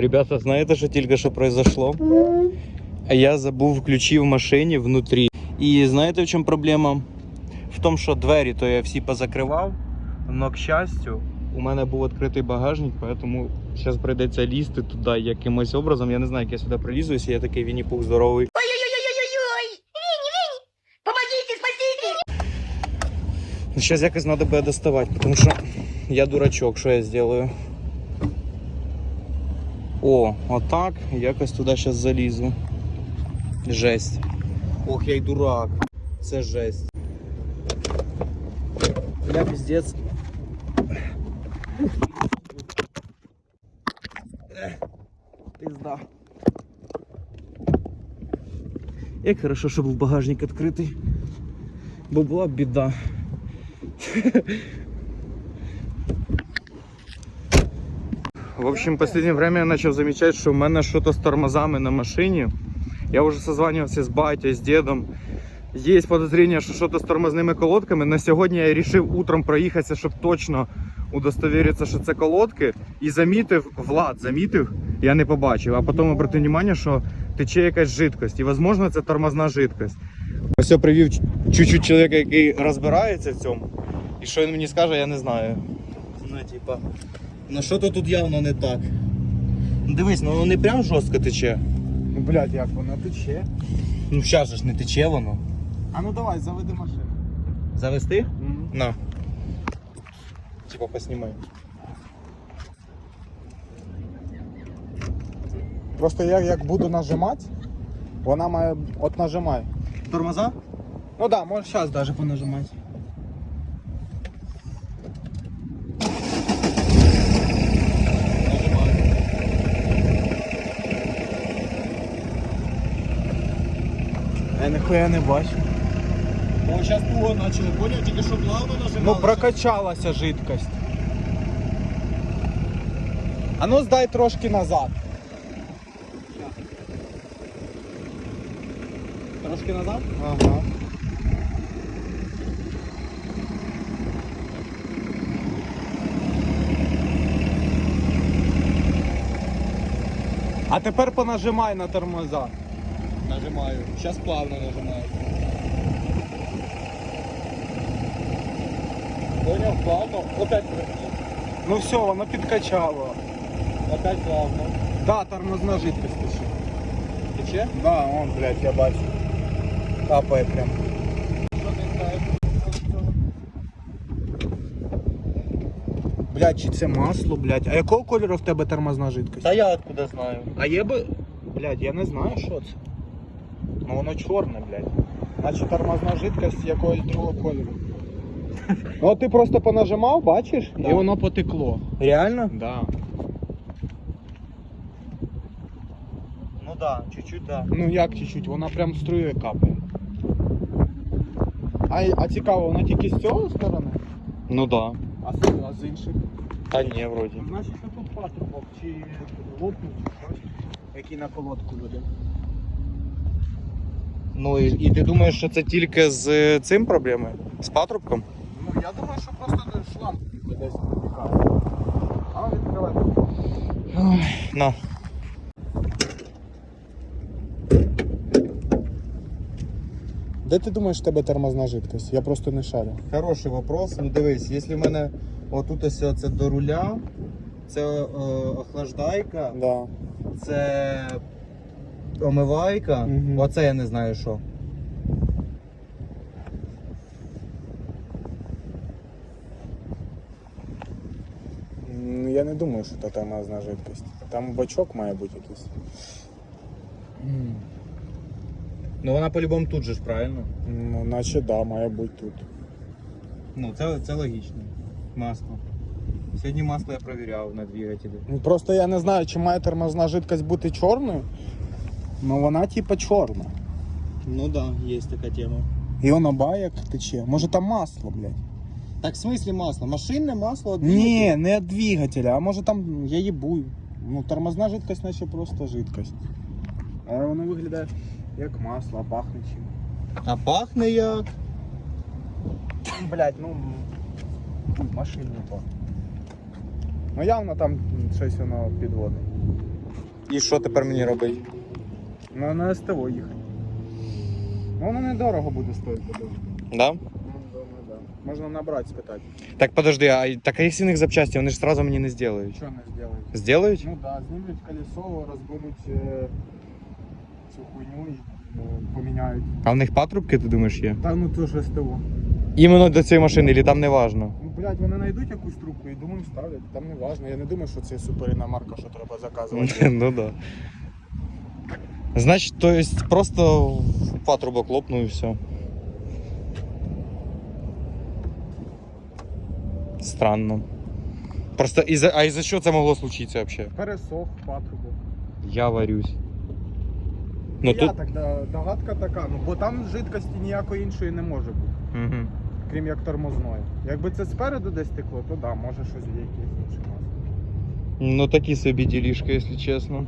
Ребята, знаєте, що тільки що произошло? Я забув ключі в машині внутрі. І знаєте, в чому проблема? В тому, що двері то я всі позакривав, але, к щастю, у мене був відкритий багажник, тому зараз прийдеться лізти туди якимось образом. Я не знаю, як я сюди прилізу, якщо я такий здоровий. Ой-ой-ой-ой-ой! Винни, Винни! Помогите! Ну, Сейчас якось надо буде доставати, тому що я дурачок, що я зроблю? О, отак, якось туди зараз залізу. Жесть. Ох, я й дурак. Це жесть. Я піздець. Ех, Пізда. Як хорошо, що був багажник відкритий. Бо була б біда. В общем, последнее время я начал замечать, что у меня что-то с тормозами на машине. Я уже созванивался с батей, с дедом. Есть подозрение, что что-то с тормозными колодками. На сьогодні я вирішив утром проїхатися, щоб точно удостовіритися, що це колодки. І замітив, Влад замітив, я не побачив. А потім обратив увагу, що тече якась жидкость. І, можливо, це тормозна жидкость. Ось я привів чуть-чуть чоловіка, який розбирається в цьому. І що він мені скаже, я не знаю. Ну, типа, ну що то тут явно не так. Ну, Дивись, ну воно не прям жорстко тече. Ну, блядь, як воно тече. Ну зараз же ж не тече воно. А ну давай, заведи машину. Завести? На. Типа поснімай. Просто я як буду нажимати, вона має. От нажимай. Тормоза? Ну да, можеш зараз даже понажимати. Я не бачу. О, зараз туго почали, поняв? Тільки що плавно нажимали. Ну прокачалася жидкость. А ну здай трошки назад. Трошки назад? Ага. А тепер понажимай на тормоза. Нажимаю. Зараз плавно нажимаю. Поняв, плавно. Опять Ну все, воно підкачало. Опять плавно. Да, тормозна жидкость тече. Тече? Да, он, блядь, я бачу. Капає прям. Що ти знаєш? Блядь, чи це масло, блядь. А якого кольору в тебе тормозна жидкость? Та я откуда знаю. А є би. Блядь, я не знаю, що це. Ну воно чорне, блядь. Значить тормозна жидкость якогось другого кольору. Ну ти просто понажимав, бачиш, Да. і воно потекло. Реально? Да. Ну да, чуть-чуть да. Ну як чуть-чуть, вона прям струє капає. А, а цікаво, вона тільки з цього сторони? Ну да. А з, а з інших? Та ні, вроді. Значить, що тут патрубок чи лопнуть, чи щось, який на колодку веде. Ну і, і ти думаєш, що це тільки з е, цим проблеми? З патрубком? Ну, я думаю, що просто шланг десь протікає. А відкривай. На. Де ти думаєш, в тебе тормозна жидкость? Я просто не шарю. Хороший вопрос. Ну дивись, якщо в мене отут ось це до руля, це е, охлаждайка, Да. це омивайка, Мгм. оце я не знаю що. М, Я не думаю, що це тормозна жидкость. Там бачок має бути якийсь. Ну вона по-любому тут же ж, правильно? Ну, наче да, має бути тут. Ну, це, це логічно. Масло. Сьогодні масло я перевіряв на двигателі. Ну, Просто я не знаю, чи має тормозна жидкость бути чорною. Ну вона типа чорна. Ну да, є така тема. І воно бає як тече. Може там масло, блядь. Так в смислі масло? Машинне масло? від Ні, не від двигателя, а може там я їбую. Ну, тормозна жидкость, наче просто жидкость. Але воно виглядає як масло, а пахне чим. А пахне як? Блять, ну. Машинне пахне. Ну явно там щось воно підводить. І що тепер мені робити? Ну на СТО їхати. Ну воно недорого буде стоїти. Да? Ну, да. Можна набрати, спитати. Так подожди, а так а якщо в них запчасті, вони ж сразу мені не зроблять. Що не зроблять? Сделають? Ну да, знімуть колесо, розберуть е, цю хуйню і е, поміняють. А в них патрубки, ти думаєш, є? Та ну то ж СТО. Іменно до цієї машини, чи там не важно? Ну, блядь, вони знайдуть якусь трубку і думаю, ставлять. Там не важно. Я не думаю, що це суперина марка, що треба заказувати. ну да. Значить, то есть просто патрубок лопну і все. Странно. Просто із-за, а із-за що це могло случитися взагалі? Пересох патрубок. Я варюсь. Ну я тут. так, да, догадка така, ну бо там жидкості ніякої іншої не може бути, Угу. крім як тормозної. Якби це спереду десь текло, то да, може щось є якесь інше масло. Ну такі собі ділішки, якщо чесно.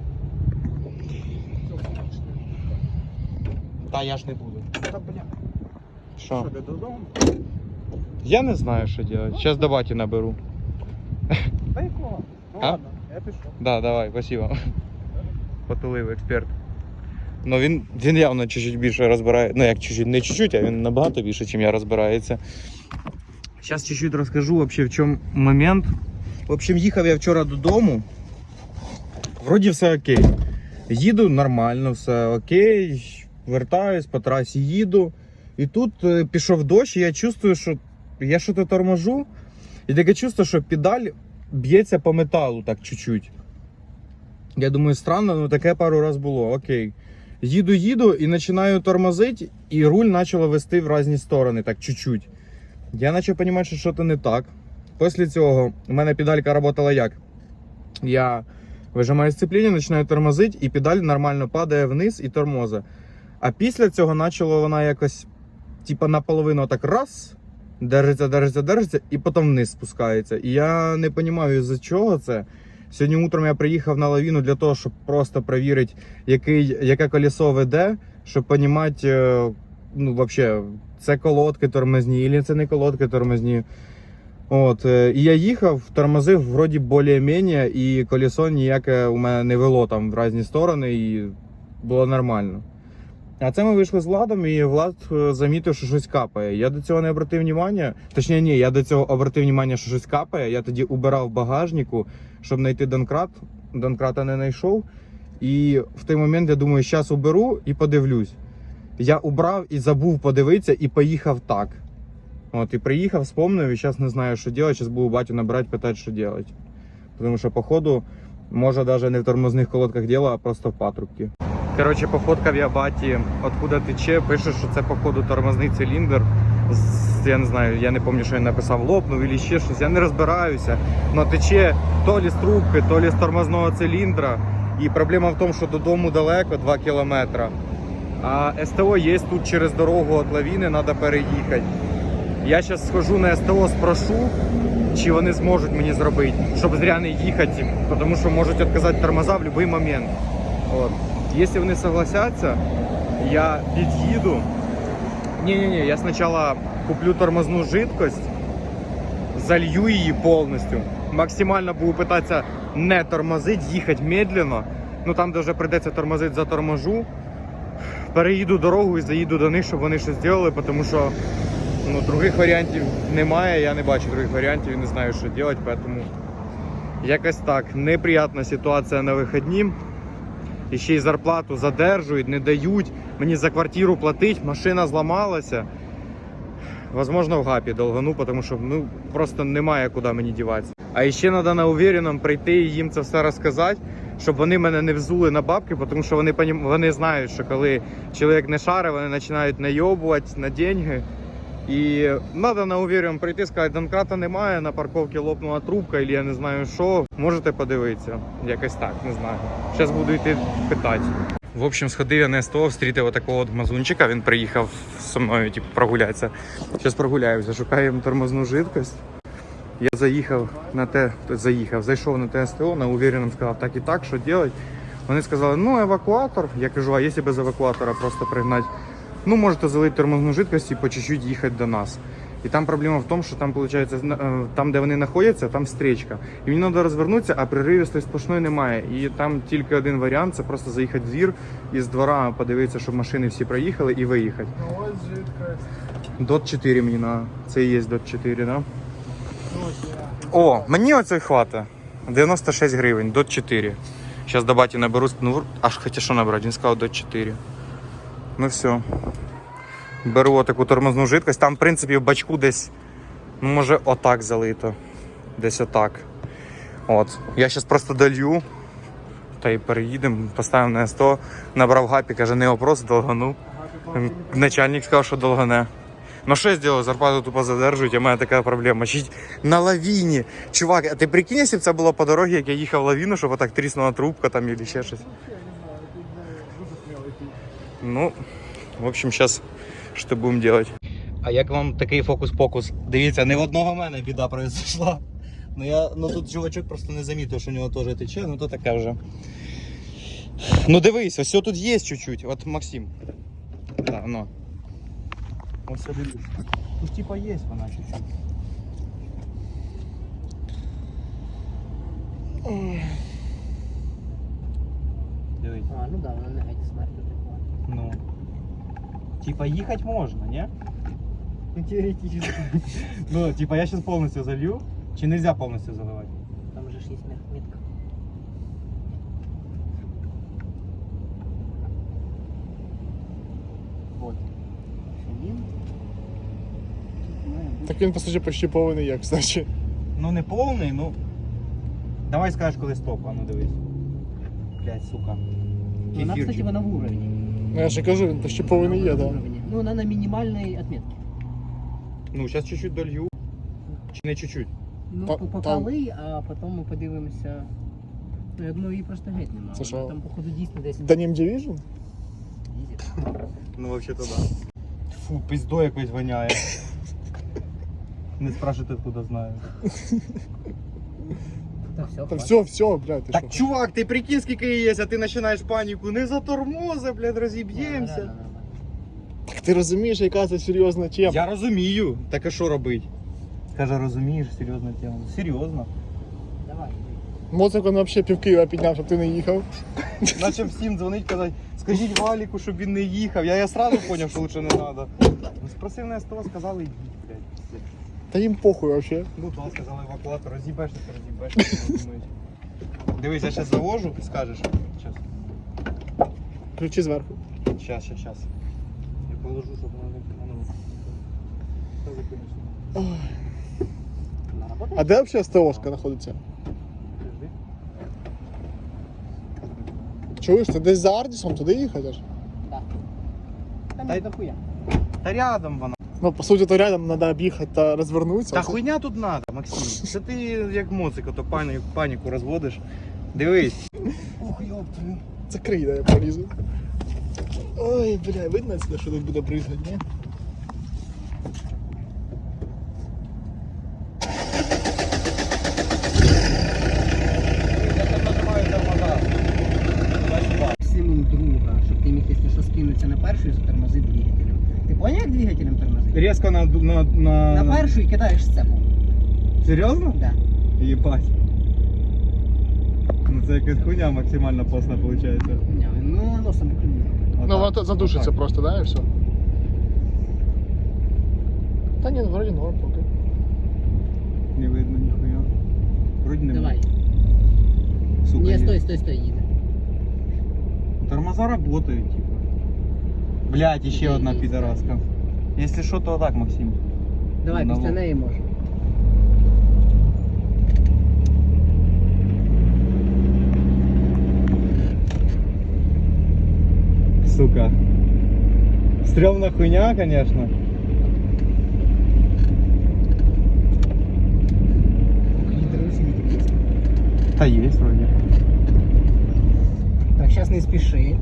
Та я ж не буду. Та бля, Що? що де додому? Я не знаю, що робити. Зараз до баті наберу. Та якого? Ну А? ладно, я пішов. Да, давай, спасибо. Потулив експерт. Ну він, він явно чуть-чуть більше розбирає. Ну як чуть-чуть, не чуть-чуть, а він набагато більше, ніж я розбирається. Зараз чуть-чуть розкажу вообще в чому момент. В общем, їхав я вчора додому. Вроді все окей. Їду нормально, все окей. Вертаюсь по трасі їду. І тут е, пішов дощ, і я чувствую, що я щось торможу. І таке чувство, що педаль б'ється по металу так чуть-чуть. Я думаю, странно, ну таке пару раз було. Окей. Їду, їду і починаю тормозити, і руль почало вести в різні сторони, так чуть-чуть. Я почав розуміти, що щось не так. Після цього у мене педалька працювала як? Я вижимаю сцепління, починаю тормозити, і педаль нормально падає вниз і тормозить. А після цього почало вона якось, типа, наполовину так раз, держиться, держиться, держиться, і потім вниз спускається. І я не розумію, з-за чого це. Сьогодні утром я приїхав на лавіну для того, щоб просто перевірити, який, яке колесо веде, щоб розуміти, е, ну, вообще, це колодки тормозні, або це не колодки тормозні. От, е, і я їхав, тормозив вроді більш-менш, і колесо ніяке у мене не вело там в різні сторони, і було нормально. А це ми вийшли з Владом, і Влад е, замітив, що щось капає. Я до цього не обратив увагу. Точніше, ні, я до цього обратив увагу, що щось капає. Я тоді убирав багажнику, щоб знайти донкрат. Донкрата не знайшов. І в той момент я думаю, зараз уберу і подивлюсь. Я убрав і забув подивитися, і поїхав так. От, і приїхав, вспомнив, і зараз не знаю, що робити. Зараз буду батю набирати, питати, що робити. Тому що, походу, може навіть не в тормозних колодках діло, а просто в патрубці. Коротше, пофоткав я баті, откуда тече, пише, що це, походу, тормозний циліндр. Я не знаю, я не пам'ятаю, що він написав, лопнув або ще щось. Я не розбираюся. Но тече то лі з трубки, то лі з тормозного циліндра. І проблема в тому, що додому далеко 2 кілометри. А СТО є тут через дорогу від лавіни, треба переїхати. Я зараз схожу на СТО, спрошу, чи вони зможуть мені зробити, щоб зря не їхати, тому що можуть відказати тормоза в будь-який момент. От. Якщо вони согласяться, я під'їду. Ні-ні-ні, я спочатку куплю тормозну жидкость, залью її повністю. Максимально буду питатися не тормозити, їхати медленно. Ну там, де вже прийдеться тормозити, заторможу. Переїду дорогу і заїду до них, щоб вони щось зробили, тому що ну, других варіантів немає, я не бачу других варіантів і не знаю, що робити, тому якось так. Неприятна ситуація на вихідні. І ще й зарплату задержують, не дають. Мені за квартиру платить, машина зламалася. Возможно, в гапі долгану, тому що ну, просто немає куди мені діватися. А ще треба на уверенном прийти і їм це все розказати, щоб вони мене не взули на бабки, тому що вони, вони знають, що коли чоловік не шарить, вони починають найобувати на деньги. І треба на уверенном прийти, сказати, донкрата немає, на парковці лопнула трубка, або я не знаю що. Можете подивитися. Якось так, не знаю. Зараз буду йти питати. В общем, сходив я на СТО, встрітив отакого от мазунчика, він приїхав зі мною типу, прогулятися. Зараз прогуляємося, шукаємо тормозну жидкость. Я заїхав на те, заїхав, зайшов на те СТО, на уверенном сказав так і так, що робити. Вони сказали, ну евакуатор. Я кажу, а якщо без евакуатора просто пригнати, ну можете залити тормозну жидкость і по чуть-чуть їхати до нас. І там проблема в тому, що там, виходить, там, де вони знаходяться, там стрічка. І мені треба розвернутися, а приривістої сплошної немає. І там тільки один варіант це просто заїхати в двір і з двора подивитися, щоб машини всі проїхали і виїхати. Ну ось жидкость. Дот 4 мені на. Це і є Дот 4, да? О, мені оцей хвата. 96 гривень, Дот 4. Зараз до баті наберу, ну, аж хоча що набрати, він сказав Дот 4. Ну все. Беру таку тормозну жидкость. Там, в принципі, в бачку десь, ну, може, отак залито. Десь отак. От. Я зараз просто долью. Та й переїдемо, поставимо на 100, набрав гапі, каже, не опрос, долгану. Начальник сказав, що долгане. Ну що я зробив? Зарплату тупо задержують, в мене така проблема. Ще на лавіні. Чувак, а ти прикинь, якщо б це було по дорозі, як я їхав лавіну, щоб отак тріснула трубка там або ще щось. Ну, в общем, зараз що будемо робити. А як вам такий фокус-покус? Дивіться, не в одного мене біда произошла. Ну я ну тут чувачок просто не замітив, що у нього теж тече, ну то таке вже. Ну дивись, ось тут є чуть-чуть. От Максим. Да, ну. Ось дивись. Тут типа є вона чуть-чуть. Дивись. А, ну да, вона не геть смерть. Ну. Типа їхати можна, ні? Ну, теоретично. Ну, типа я сейчас полностью залью. Чи нельзя полностью заливать? Там же є метка. Вот. Так він, по суті, почти повний як, кстати. Ну не повний, ну. Давай скажеш, коли стоп, а ну дивись. Блять, сука. Ну, Вона, Кефірчик. кстати, вона в уровні. Ну я ж кажу, він почти повний є, да. Ну, вона на мінімальній отметці. Ну, сейчас чуть-чуть долью. Чи не чуть-чуть? Ну, Та- по- покали, а потім ми подивимося. Ну, я думаю, її просто геть немає. Це що? Там, походу, дійсно десь Denim Division? Ну, вообще то да. Фу, пиздой якось воняє. Не спрашивайте, откуда знаю. Та все, Та все, все, блядь, ти Так, що? чувак, ти прикинь, скільки є, а ти починаєш паніку. Не за тормози, блядь, Ну, розіб'ємося. Так ти розумієш, яка це серйозна тема. Я розумію. Так а що робити? Каже, розумієш, серйозна тема. Серйозно. Давай. Моцик він взагалі пів Києва підняв, щоб ти не їхав. Наче всім дзвонить, казати, скажіть Валіку, щоб він не їхав. Я, я сразу зрозумів, що лучше не треба. Ну, спросив на СТО, сказали, йдіть, все. Та їм похуй взагалі. Ну, то сказали евакуатор, роз'їбеш, так роз'їбеш. що думають. Дивись, я ще завожу, скажеш. Щас, Ключі зверху. щас, щас, щас. Я положу, щоб воно не воно. Та закинеш сюди. Вона работає? А де взагалі СТОшка знаходиться? Подожди. Чуєш, ти десь за Ардісом туди їхати аж? Там Та й- дохуя. Та рядом вона. Ну, по суті, то рядом треба об'їхати та розвернутися. Та хуйня тут надо, Максим. Це ти як моцик, ото паніку, паніку розводиш. Дивись. Ух, ёптую. Закрий, да я полізу. Ой, бля, видно сюди, що тут буде бризгати, ні? Резко на, на, на... На першу і кидаєш сцепу. Серйозно? Да. Єбать. Ну це якась хуйня максимально постна виходить. Ні, Ну, носом клює. Ну, воно задушиться просто, да, і все. Та ні, вроді норм поки. Не видно ніхуя. Вроді не Давай. Сука, Ні, є. стой, стой, стой, їде. Тормоза работают, типа. Блять, еще Є, одна є. пидораска. Если что, то так, Максим. Давай, Ну, після ну. неї можна. Сука. Стрёмная хуйня, конечно. Лідери світить є. Да есть вроде. Так, зараз не спіши.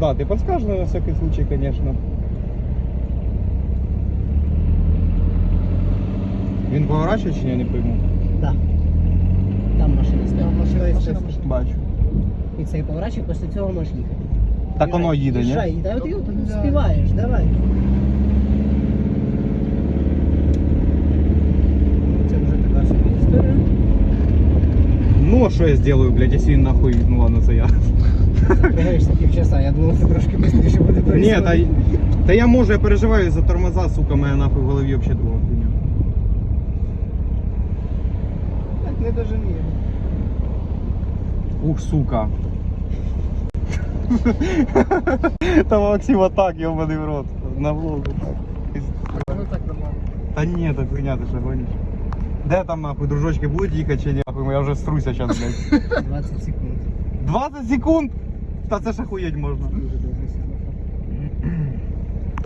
Да, ты подскажешь на всякий случай, конечно. Він поворачує чи ні, я не пойму. Да. Там машина стоїть. Там машина Стой, стоїть. стой, стой. Бачу. І цей поворачик, після цього можеш їхати. Так воно їде, ні? Їжджай, да, ти от співаєш, давай. Це вже така собі історія. Ну, а що я зроблю, блядь, якщо він нахуй, ну ладно, це я. Півчаса, я думав, це трошки швидше буде Ні, та, та я можу, я переживаю за тормоза, сука, моя нахуй в голові взагалі друга хуйня. Так не доженів. Ух, сука. Та Максим так, йобаний в рот. На влогу. Ну так нормально. Та ні, так хуйня, ти що гониш. Де там нахуй, дружочки будуть їхати чи ні? Нахуй, я вже струся зараз, блядь. 20 секунд. 20 секунд? Та це ж охуєть можна. Дуже довго світлофор.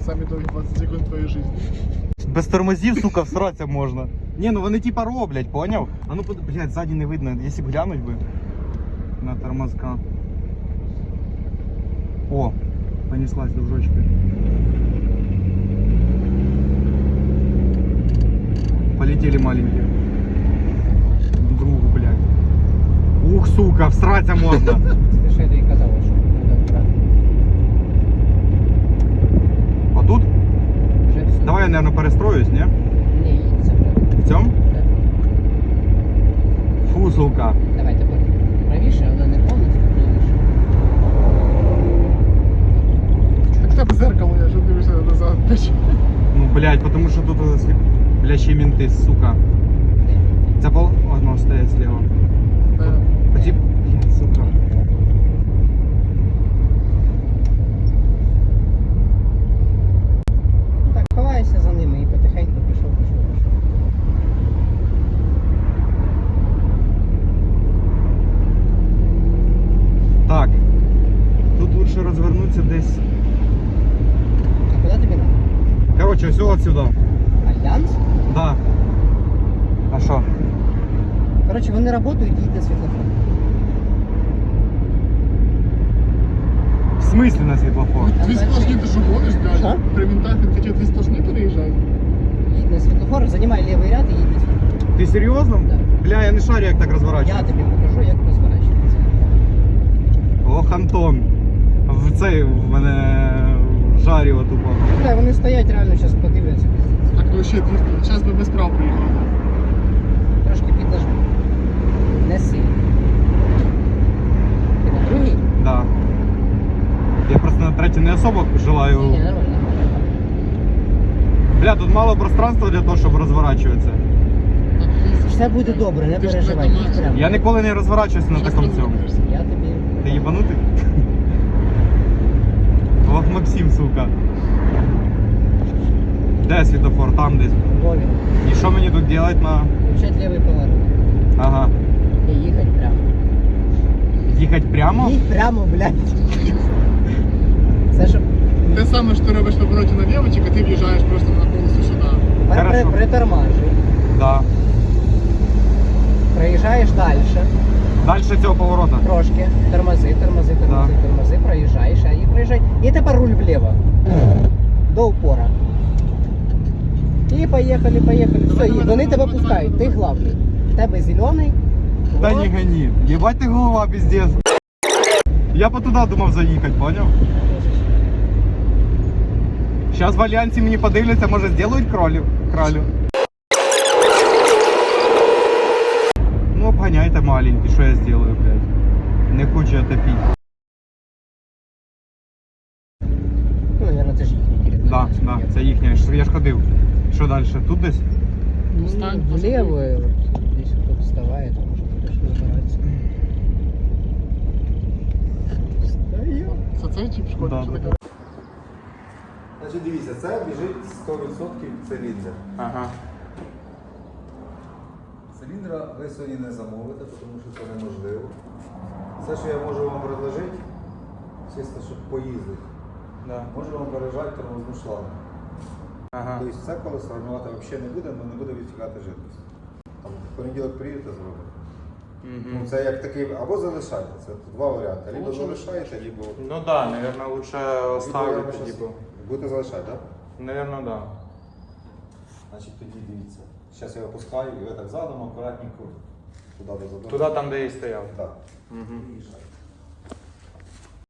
Самі довгі 20 секунд твоєї житті. Без тормозів, сука, всратися можна. Ні, ну вони типа роблять, поняв? А ну, под- блядь, ззаді не видно, якщо б глянуть би на тормозка. О, понеслась дружочка. Полетели маленькие. Другу, блядь. Ух, сука, всраться можно. Перестроюсь, не? Ні, їдь, це. В цьому? Так. Фу, сука. Давай тепер правіше, але не повністю правіше. Так тебе зеркало є, що дивишся назад. Ну, блядь, потому що тут э. Бля, ще мінти, сука. Це пол... Одно стоять слева. Е, Оці... Блядь, сука. Ну так, ховайся за ними і потихеньку пішов, пішов, пішов. Так. Тут лучше розвернутися десь. А куди тобі надо? Короче, все отсюда. Альянс? Да. А що? Коротше, вони працюють, їдь на світлофор. В смислі на світлофор? Дві сплошні ти що гониш, блядь? Що? При мінтах він хотів дві сплошні переїжджати. Їдь на світлофор, займай лівий ряд і їдь на світлофор. Ти серйозно? Да. Бля, я не шарю, як так Я розворачувати. тобі покажу, як розворачується. Ох, Антон. В цей в мене жаріво тупо. Бля, вони стоять реально зараз подивляться. Так, ну ще. Зараз би без прав приїхав. Трошки піднажми. Не сильно. Ти на другій? Да. Я просто на третій не особо желаю. Ні, нормально. Бля, тут мало пространства для того, щоб розворачуватися. Все буде добре, не переживай. не. Я ніколи не розворачуюся на такому цьому. Я тобі. Ти їбанутий? Ох, Максим, сука. Де світофор? Там десь. Вові. І що мені тут делать на. Включать лівий поворот. Ага. І їхати прямо. Їхати прямо? Їдь прямо, блядь. Це щоб Те саме, що ти робиш на повороті на дівчик, а ти в'їжджаєш просто на колесо сюди. тепер при, Хорошо. притормажуй. Да. Проїжджаєш далі. Дальше цього поворота. Трошки. Тормози, тормози, тормози, Да. тормози, проїжджаєш, а і проїжджай. І тепер руль вліво. До упора. І поїхали, поїхали. Все, і вони тебе пускають, ти главний. В тебе зелений. Та не гони. Єбать ти голова, пиздец. Я по туди думав заїхати, поняв? Зараз в альянсі мені подивляться, може зроблять кролю. кралю. Ну, обганяйте маленький, що я зроблю, блядь. Не хочу я топити. Ну, наверное, це ж їхня територія. Да, да, це їхня. Я ж- Я ж ходив. Що далі? Тут десь? Ну, Встань, вліво, і от десь тут вставає, то може будеш розбиратися. Встаю. Це цей чіп шкода, Да, що да, таке? Значить, дивіться, це біжить 100% циліндр. Ага. Циліндра ви сьогодні не замовите, тому що це неможливо. Все, що я можу вам предложити, чисто, щоб поїздити, Да. можу вам пережати тормозну шлангу. Ага. Тобто це колесо формувати взагалі не буде, але не буде відтікати жидкість. Там в понеділок приїдете зробите. Ну, Угу. це як такий, або залишайте, це два варіанти. Либо залишаєте, либо, Ну да, наверное, лучше либо Будете залишати, так? Наверное, да. Значить тоді дивіться. Зараз я опускаю і ви так задом акуратненько туди до задуму. Туда там, де я і стояв. Так. Угу.